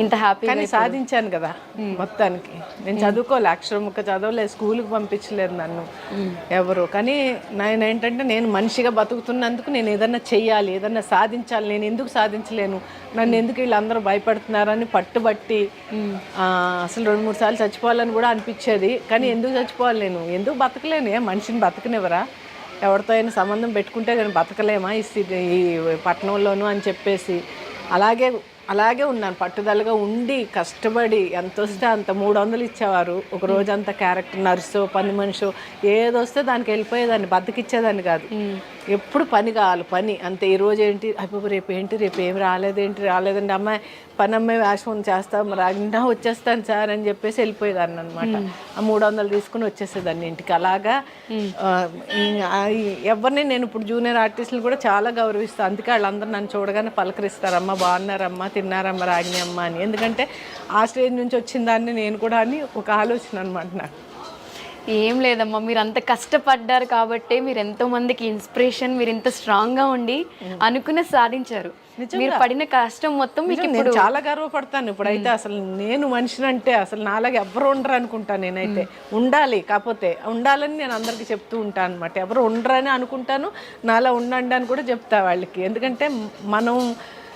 ఇంత హ్యాపీగా సాధించాను కదా మొత్తానికి. నేను చదువుకోలే అక్షరం ముక్క చదవలేదు స్కూల్కి పంపించలేదు నన్ను. ఎవరు? కానీ నేను ఏంటంటే నేను మనిషిగా బతుకుతున్నందుకు నేను ఏదన్నా చెయ్యాలి ఏదన్నా సాధించాలి నేను ఎందుకు సాధించలేను? నన్ను ఎందుకు వీళ్ళందరూ భయపడుతున్నారని పట్టుబట్టి అసలు రెండు మూడు సార్లు చచ్చిపోవాలని కూడా అనిపించేది. కానీ ఎందుకు చచ్చిపోవాలి నేను? ఎందుకు బతకలేను? ఏ మనిషిని బతకనివ్వరా? ఎవరితో అయినా సంబంధం పెట్టుకుంటే కానీ బతకలేమా ఈ స్థితి ఈ పట్టణంలోనూ అని చెప్పేసి. అలాగే అలాగే ఉన్నాను. పట్టుదలగా ఉండి కష్టపడి ఎంత వస్తే అంత మూడు వందలు ఇచ్చేవారు. ఒక రోజంతా క్యారెక్టర్ నర్సో పని మనిషో ఏదొస్తే దానికి వెళ్ళిపోయేదాన్ని బద్దకిచ్చేదాన్ని కాదు. ఎప్పుడు పని కావాలి పని. అంతే ఈ రోజు ఏంటి? అయిపో రేపు ఏంటి? రేపు ఏం రాలేదేంటి రాలేదండి అమ్మాయి పని అమ్మాయి వేషం చేస్తాం రాగినా వచ్చేస్తాను సార్ అని చెప్పేసి వెళ్ళిపోయేదాన్ని అనమాట ఆ మూడు వందలు తీసుకుని వచ్చేసేదాన్ని ఇంటికి. అలాగా ఎవరిని నేను ఇప్పుడు జూనియర్ ఆర్టిస్టులు కూడా చాలా గౌరవిస్తాను. అందుకే వాళ్ళందరూ నన్ను చూడగానే పలకరిస్తారమ్మా బాగున్నారమ్మా తిన్నారమ్మా రాగిని అమ్మ అని. ఎందుకంటే ఆ స్టేజ్ నుంచి వచ్చిన దాన్ని నేను కూడా అని ఒక ఆలోచన అనమాట నాకు. ఏం లేదమ్మా మీరు అంత కష్టపడ్డారు కాబట్టి మీరు ఎంతో మందికి ఇన్స్పిరేషన్ మీరు ఇంత స్ట్రాంగ్గా ఉండి అనుకున్న సాధించారు. మీరు పడిన కష్టం మొత్తం మీకు నేను చాలా గర్వపడతాను. ఇప్పుడైతే అసలు నేను మనిషినంటే అసలు నాలాగా ఎవరు ఉండరు అనుకుంటాను నేనైతే. ఉండాలి కాకపోతే ఉండాలని నేను అందరికీ చెప్తూ ఉంటాను అనమాట ఎవరు ఉండరని అనుకుంటాను నాలా ఉండండి అని కూడా చెప్తా వాళ్ళకి. ఎందుకంటే మనం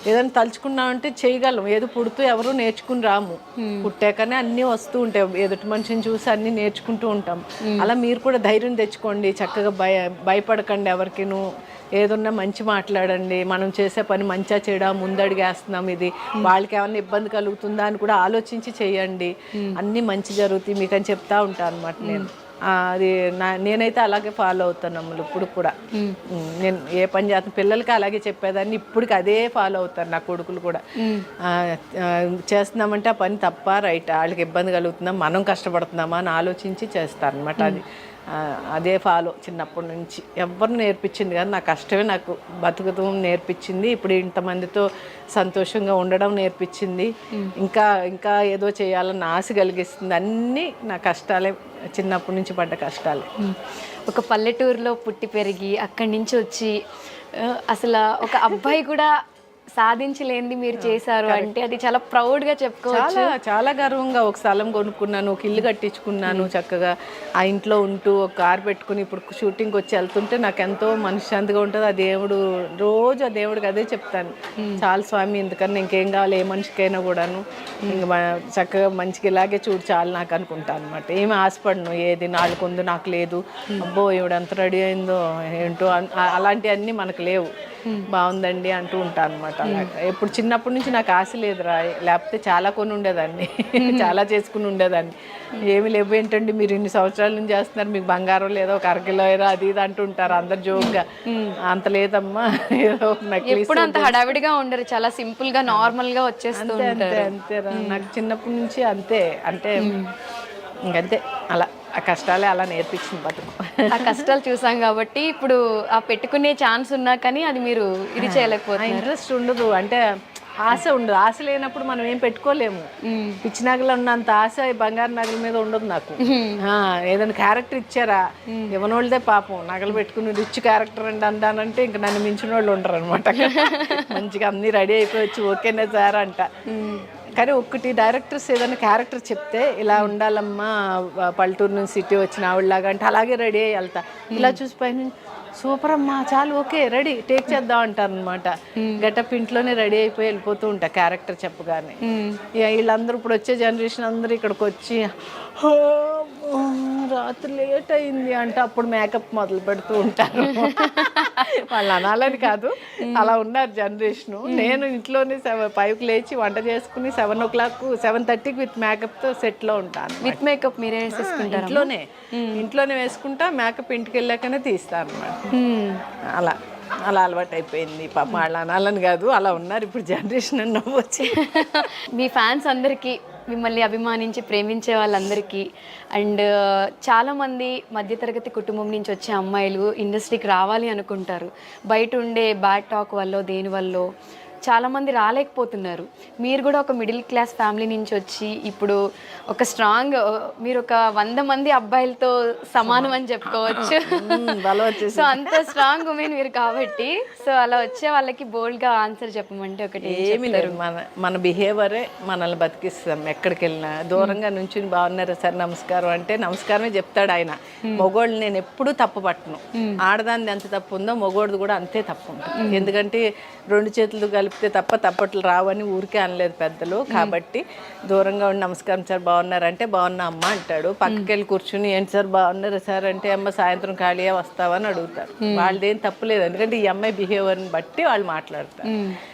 ఏదైనా తలుచుకున్నామంటే చేయగలం. ఏదో పుడుతూ ఎవరు నేర్చుకుని రాము. పుట్టాకనే అన్నీ వస్తూ ఉంటాయి. ఎదుటి మనిషిని చూసి అన్నీ నేర్చుకుంటూ ఉంటాం. అలా మీరు కూడా ధైర్యం తెచ్చుకోండి. చక్కగా భయ భయపడకండి ఎవరికిను. ఏదున్నా మంచి మాట్లాడండి. మనం చేసే పని మంచిగా చేయడా ముందడిగేస్తున్నాం ఇది. వాళ్ళకి ఏమైనా ఇబ్బంది కలుగుతుందా అని కూడా ఆలోచించి చేయండి. అన్నీ మంచి జరుగుతాయి. మీకు అని చెప్తా ఉంటాను అనమాట నేను. అది నా నేనైతే అలాగే ఫాలో అవుతాను అమ్మలు ఇప్పుడు కూడా. నేను ఏ పని చేస్తాను పిల్లలకి అలాగే చెప్పేదాన్ని ఇప్పటికి అదే ఫాలో అవుతారు నా కొడుకులు కూడా. చేస్తున్నామంటే ఆ పని తప్ప రైట్ వాళ్ళకి ఇబ్బంది కలుగుతుందా మనం కష్టపడుతున్నామా అని ఆలోచించి చేస్తాను అనమాట అది అదే ఫాలో చిన్నప్పటి నుంచి. ఎవరు నేర్పించింది కానీ నా కష్టమే నాకు బతుకుతం నేర్పించింది. ఇప్పుడు ఇంతమందితో సంతోషంగా ఉండడం నేర్పించింది. ఇంకా ఇంకా ఏదో చేయాలన్న ఆశ కలిగిస్తుంది. అన్నీ నా కష్టాలే చిన్నప్పటి నుంచి పడ్డ కష్టాలే. ఒక పల్లెటూరులో పుట్టి పెరిగి అక్కడి నుంచి వచ్చి అసలు ఒక అబ్బాయి కూడా సాధించలేనిది మీరు చేశారు అంటే అది చాలా ప్రౌడ్గా చెప్పుకోవచ్చు. చాలా చాలా గర్వంగా ఒక స్థలం కొనుక్కున్నాను ఒక ఇల్లు కట్టించుకున్నాను చక్కగా. ఆ ఇంట్లో ఉంటూ ఒక కార్ పెట్టుకుని ఇప్పుడు షూటింగ్కి వచ్చి వెళ్తుంటే నాకు ఎంతో మనశ్శాంతిగా ఉంటుంది. ఆ దేవుడు రోజు ఆ దేవుడికి అదే చెప్తాను. చాలా స్వామి ఎందుకని ఇంకేం కావాలి? ఏ మనిషికైనా కూడాను. ఇంక చక్కగా మంచిగా ఇలాగే చూడు చాలు నాకు అనుకుంటాను అనమాట ఏమి ఆశపడను ఏది నాలుగు ఉంది నాకు లేదు. అబ్బో ఈవిడ ఎంత రెడీ అయిందో ఏంటో అలాంటివన్నీ మనకు లేవు. బాగుందండి అంటూ ఉంటాను అనమాట ఎప్పుడు చిన్నప్పటి నుంచి నాకు ఆశ లేదురా. లేకపోతే చాలా కొని ఉండేదాన్ని. చాలా చేసుకుని ఉండేదాన్ని. ఏమి లేవు. ఏంటండి మీరు ఇన్ని సంవత్సరాల నుంచి చేస్తున్నారు? మీకు బంగారం లేదో ఒక అరకిలో ఏదో అది ఇది అంటూ ఉంటారు అందరు జోక్గా. అంత లేదమ్మా. ఏదో ఎప్పుడు అంత హడావిడిగా ఉండరు. చాలా సింపుల్గా నార్మల్గా వచ్చేస్తూ అంతేరా. నాకు చిన్నప్పటి నుంచి అంతే. అంటే ఇంకంతే. అలా. ఆ కష్టాలే అలా నేర్పించింది బతుకు. ఆ కష్టాలు చూసాం కాబట్టి ఇప్పుడు ఆ పెట్టుకునే ఛాన్స్ ఉన్నా కానీ అది మీరు ఇది ఆ చేయలేకపోతున్నారు. ఇంట్రెస్ట్ ఉండదు. అంటే ఆశ ఉండదు. ఆశ లేనప్పుడు మనం ఏం పెట్టుకోలేము. పిచ్చి నగలు ఉన్నంత ఆశ బంగారు నగల మీద ఉండదు నాకు. ఏదైనా క్యారెక్టర్ ఇచ్చారా? ఇవ్వనోళ్ళదే పాపం. నగలు పెట్టుకుని రిచ్ క్యారెక్టర్ అండి అందానంటే ఇంక నన్ను మించిన వాళ్ళు ఉండరు అనమాట మంచిగా అన్ని రెడీ అయిపోవచ్చు ఓకేనే సార్ అంట. కానీ ఒక్కటి డైరెక్టర్స్ ఏదైనా క్యారెక్టర్ చెప్తే ఇలా ఉండాలమ్మా పల్లెటూరు నుంచి సిటీ వచ్చిన ఆవిడలాగా అంటే అలాగే రెడీ అయ్యి వెళ్తా. ఇలా చూసి పైన సూపర్ అమ్మా చాలు ఓకే రెడీ టేక్ చేద్దాం అంటారు అనమాట గెటప్ ఇంట్లోనే రెడీ అయిపోయి వెళ్ళిపోతూ ఉంటా క్యారెక్టర్ చెప్పగానే. వీళ్ళందరూ ఇప్పుడు వచ్చే జనరేషన్ అందరూ ఇక్కడికి వచ్చి "హో, ఓ, రాత్రి లేట్ అయింది అంటే అప్పుడు మేకప్ మొదలు పెడుతూ ఉంటారు. వాళ్ళు అనాలని కాదు. అలా ఉన్నారు జనరేషన్. నేను ఇంట్లోనే సెవెన్ ఫైవ్కి లేచి వంట చేసుకుని సెవెన్ ఓ క్లాక్ సెవెన్ థర్టీకి విత్ మేకప్తో సెట్లో ఉంటాను. విత్ మేకప్ మీరే వేసేసుకుంటారు? ఇంట్లోనే. ఇంట్లోనే వేసుకుంటా మేకప్ ఇంటికి వెళ్ళాకనే తీస్తాను అనమాట అలా అలా అలవాటు అయిపోయింది పాప వాళ్ళ అనాలని కాదు. అలా ఉన్నారు ఇప్పుడు జనరేషన్ అని నవ్వు వచ్చి మీ ఫ్యాన్స్ అందరికీ మిమ్మల్ని అభిమానించి ప్రేమించే వాళ్ళందరికీ. అండ్ చాలామంది మధ్యతరగతి కుటుంబం నుంచి వచ్చే అమ్మాయిలు ఇండస్ట్రీకి రావాలి అనుకుంటారు. బయట ఉండే బ్యాడ్ టాక్ వల్ల దేని వల్ల? చాలామంది రాలేకపోతున్నారు. మీరు కూడా ఒక మిడిల్ క్లాస్ ఫ్యామిలీ నుంచి వచ్చి ఇప్పుడు ఒక స్ట్రాంగ్ మీరు ఒక వంద మంది అబ్బాయిలతో సమానం అని చెప్పుకోవచ్చు. సో అంత స్ట్రాంగ్ ఉమెన్ మీరు కాబట్టి సో అలా వచ్చే వాళ్ళకి బోల్డ్గా ఆన్సర్ చెప్పమంటే ఒకటి ఏమీ లేదు. మన మన బిహేవియరే మనల్ని బతికిస్తాం ఎక్కడికి వెళ్ళినా దూరంగా నుంచి బాగున్నారా సార్ నమస్కారం అంటే నమస్కారమే చెప్తాడు ఆయన. మొగోళ్ళు నేను ఎప్పుడూ తప్పు పట్టను. ఆడదాన్ని ఎంత తప్పు ఉందో మొగోడిది కూడా అంతే తప్పు ఉంటుంది. ఎందుకంటే రెండు చేతులు కలిపితే తప్ప తప్పట్లు రావని ఊరికే అనలేదు పెద్దలు. కాబట్టి దూరంగా ఉండి నమస్కారం సార్ బాగున్నారంటే బాగున్నా అమ్మ అంటాడు. పక్కకి వెళ్ళి కూర్చుని ఏంటి సార్ బాగున్నారా సార్? అంటే అమ్మ సాయంత్రం ఖాళీగా వస్తావా? అని అడుగుతారు. వాళ్ళదేం తప్పులేదు. ఎందుకంటే ఈ అమ్మాయి బిహేవియర్ని బట్టి వాళ్ళు మాట్లాడతారు.